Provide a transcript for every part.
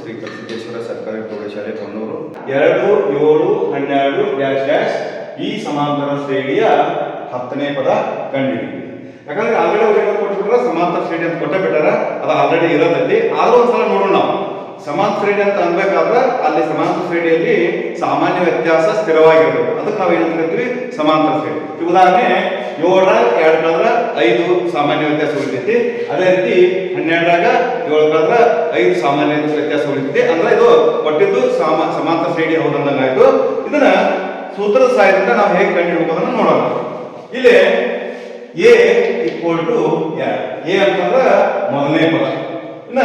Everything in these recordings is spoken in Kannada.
ಶ್ರೀ ಕಸಿದ್ದೇಶ್ವರ ಸರ್ಕಾರಿ ಪ್ರೌಢಶಾಲೆ ಕೊಣ್ಣೂರು. ಎರಡು, ಏಳು, ಹನ್ನೆರಡು, ಡ್ಯಾಶ್ ಡ್ಯಾಶ್, ಈ ಸಮಾಂತರ ಶ್ರೇಣಿಯ ಹತ್ತನೇ ಪದ ಕಂಡಿಡಿ ಯಾಕಂದ್ರೆ ಆಲ್ರೆಡಿ ಅವ್ರು ಏನಾದ್ರು ಕೊಟ್ಬಿಟ್ರ ಸಮಾಂತರ ಶ್ರೇಣಿ ಅಂತ ಕೊಟ್ಟೆ ಬಿಟ್ಟಾರ, ಅದು ಆಲ್ರೆಡಿ ಇರೋದಲ್ಲಿ. ಆದ್ರೂ ಒಂದ್ಸಲ ನೋಡೋಣ ನಾವು. ಸಮಾಂತರ ಶ್ರೇಣಿ ಅಂತ ಅನ್ಬೇಕಾದ್ರೆ ಅಲ್ಲಿ ಸಮಾಂತರ ಶ್ರೇಣಿಯಲ್ಲಿ ಸಾಮಾನ್ಯ ವ್ಯತ್ಯಾಸ ಸ್ಥಿರವಾಗಿರ್ಬೇಕು. ಅದಕ್ಕೆ ನಾವು ಏನಂತ ಕರಿತೀವಿ? ಸಮಾಂತರ ಶ್ರೇಣಿ. ಉದಾಹರಣೆ ಏಳರ ಎರಡು ಕಳೆದ್ರ ಐದು ಸಾಮಾನ್ಯ ವ್ಯತ್ಯಾಸ ಉಳಿತೈತಿ. ಅದೇ ರೀತಿ ಹನ್ನೆರಡರಾಗ ಏಳು ಕಳೆದ್ರ ಐದು ಸಾಮಾನ್ಯ ವ್ಯತ್ಯಾಸ ಉಳಿತೈತಿ. ಅಂದ್ರೆ ಇದು ಕೊಟ್ಟಿದ್ದು ಸಾಮ, ಸಮಾಂತರ ಶ್ರೇಣಿ ಹೌದಂದಂಗಾಯ್ತು. ಇದನ್ನ ಸೂತ್ರದ ಸಹಾಯದಿಂದ ನಾವು ಹೇಗೆ ಕಂಡುಹಿಡಬೇಕು ಅದನ್ನ ನೋಡೋಣ. ಇಲ್ಲಿ ಎ ಈಕ್ವಲ್ ಟು ಎ ಅಂತಂದ್ರ ಮೊದಲನೇ ಪದ. ಇನ್ನ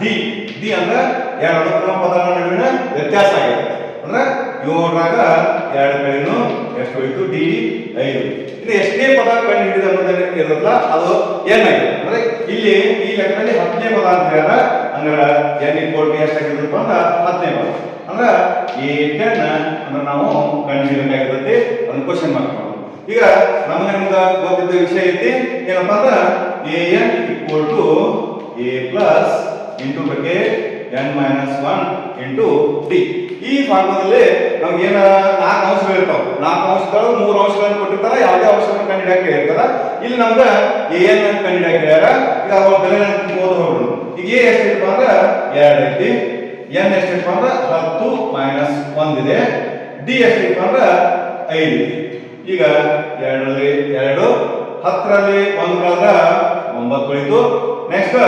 ಡಿ ಡಿ ಅಂದ್ರೆ ಎರಡು ಅನುಕ್ರಮ ಪದಗಳ ನಡುವಿನ ವ್ಯತ್ಯಾಸ ಆಗಿದೆ. ಅಂದ್ರೆ ಏಳರಾಗ ಎರಡು ಕಡೆನು ಎಷ್ಟು ಹೋಯ್ತು? ಡಿ ಐದು. ಇನ್ನು ಎಷ್ಟನೇ ಪದ ಕಂಡು ಹಿಡಿದ ಅನ್ನೋದನ್ನ ಅದು ಏನಾಗಿದೆ ಅಂದ್ರೆ ಇಲ್ಲಿ ಈ ಲೆಕ್ಕದಲ್ಲಿ ಹತ್ತನೇ ಪದ ಅಂತ ಹೇಳ ಅಂದ್ರೆ ಎನ್ ಈಕ್ವಲ್ ಟು ಎಷ್ಟಾಗಿರುತ್ತಪ್ಪ ಅಂದ್ರೆ ಹತ್ತನೇ ಪದ. ಅಂದ್ರೆ ಈ ಟೆನ್ ಅಂದ್ರೆ ನಾವು ಕಂಡು ಹಿಡಿಬೇಕಾಗಿರುತ್ತೆ ಅದನ್ನ ಕ್ವಶನ್ ಮಾರ್ಕ್ ಈಗ ನಮ್ಗೆ ನಿಮ್ಗೆ ಗೊತ್ತಿದ್ದ ವಿಷಯ ಐತಿ, ಏನಪ್ಪ ಅಂದ್ರೆ a n equal to a plus into ಬಗ್ಗೆ n minus one into d ಈ ಫಾರ್ಮದಲ್ಲಿ ನಮ್ಗೆ ಏನ ನಾಲ್ಕು ಅಂಶಗಳು ಇರ್ತಾವ. ನಾಲ್ಕು ಅಂಶಗಳು, ಮೂರು ಅಂಶಗಳನ್ನು ಕೊಟ್ಟಿರ್ತಾರ, ಯಾವುದೇ ಅಂಶವನ್ನು ಕಂಡಿಡಿಯಕ್ಕೆ ಹೇಳ್ತಾರ. ಇಲ್ಲಿ ನಮ್ಗೆ ಏನ್ ಎನ್ ಅಂತ ಕಂಡಿಡಿಯಕ್ಕೆ ಹೇಳ್ಯಾರ. ಈಗ ಅವ್ರ ಬೆಲೆ ಓದೋರು ಈಗ ಎ ಎಷ್ಟಿತ್ತು ಅಂದ್ರೆ ಎರಡು ಐತಿ. ಎನ್ ಎಷ್ಟಿತ್ತು ಅಂದ್ರೆ ಹತ್ತು ಮೈನಸ್ ಒಂದಿದೆ ಡಿ ಎಷ್ಟಿತ್ತು ಅಂದ್ರೆ ಐದು ಈಗ ಎರಡರಲ್ಲಿ ಎರಡು, ಹತ್ತರಲ್ಲಿ ಒಂದು ಕಳೆದ ಒಂಬತ್ತು ಉಳಿತು. ನೆಕ್ಸ್ಟ್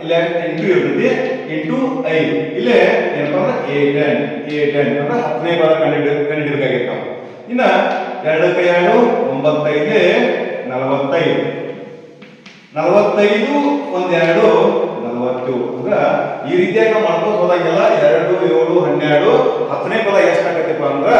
ಇಲ್ಲಿ ಎಂಟು ಇರ್ತೈತಿ. ಇಂಟು ಐ ಇಲ್ಲೇ ಏನಪ್ಪ ಅಂದ್ರೆ ಎ ಟೆನ್ ಎ ಟೆನ್ ಅಂದ್ರೆ ಹತ್ತನೇ ಪದ ಕಂಡು ಕಂಡುಹಿಡಬೇಕಾಗಿತ್ತು ಇನ್ನ ಎರಡಕ್ಕೆ ಎರಡು ಒಂಬತ್ತೈದು ನಲವತ್ತೈದು. ನಲವತ್ತೈದು ಒಂದೆರಡು ನಲವತ್ತು. ಅಂದ್ರೆ ಈ ರೀತಿಯಾಗಿ ನಾವು ಮಾಡ್ಕೊಂಡು ಹೋದಾಗೆಲ್ಲ ಎರಡು, ಏಳು, ಹನ್ನೆರಡು, ಹತ್ತನೇ ಪದ ಎಷ್ಟಾಗತ್ತಪ್ಪ ಅಂದ್ರೆ